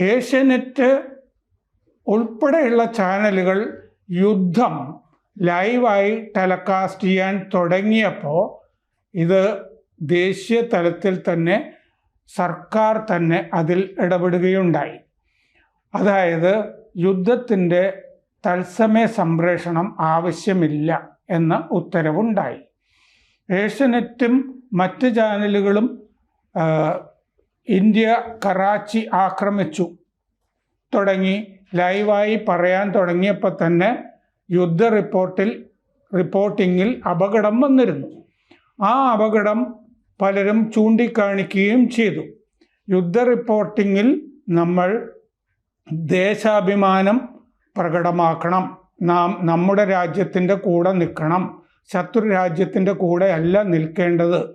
ഏഷ്യനെറ്റ് ഉൾപ്പെടെയുള്ള ചാനലുകൾ യുദ്ധം ലൈവായി ടെലകാസ്റ്റ് ചെയ്യാൻ തുടങ്ങിയപ്പോൾ ഇത് ദേശീയ തലത്തിൽ തന്നെ സർക്കാർ തന്നെ അതിൽ ഇടപെടുകയുണ്ടായി. അതായത് യുദ്ധത്തിന്റെ തത്സമയ സംപ്രേഷണം ആവശ്യമില്ല എന്ന ഉത്തരവുണ്ടായി. ഏഷ്യനെറ്റും മറ്റ് ചാനലുകളും ഇന്ത്യ കറാച്ചി ആക്രമിച്ചു. തുടങ്ങി. ലൈവായി പറയാൻ തുടങ്ങിയപ്പോൾ തന്നെ യുദ്ധ റിപ്പോർട്ടിൽ റിപ്പോർട്ടിങ്ങിൽ അപകടം വന്നിരുന്നു. ആ അപകടം പലരും ചൂണ്ടിക്കാണിക്കുകയും ചെയ്തു. യുദ്ധ റിപ്പോർട്ടിങ്ങിൽ നമ്മൾ ദേശാഭിമാനം പ്രകടമാക്കണം. നാം നമ്മുടെ രാജ്യത്തിന്റെ കൂടെ നിൽക്കണം. ശത്രു രാജ്യത്തിന്റെ കൂടെ അല്ല നിൽക്കേണ്ടത്.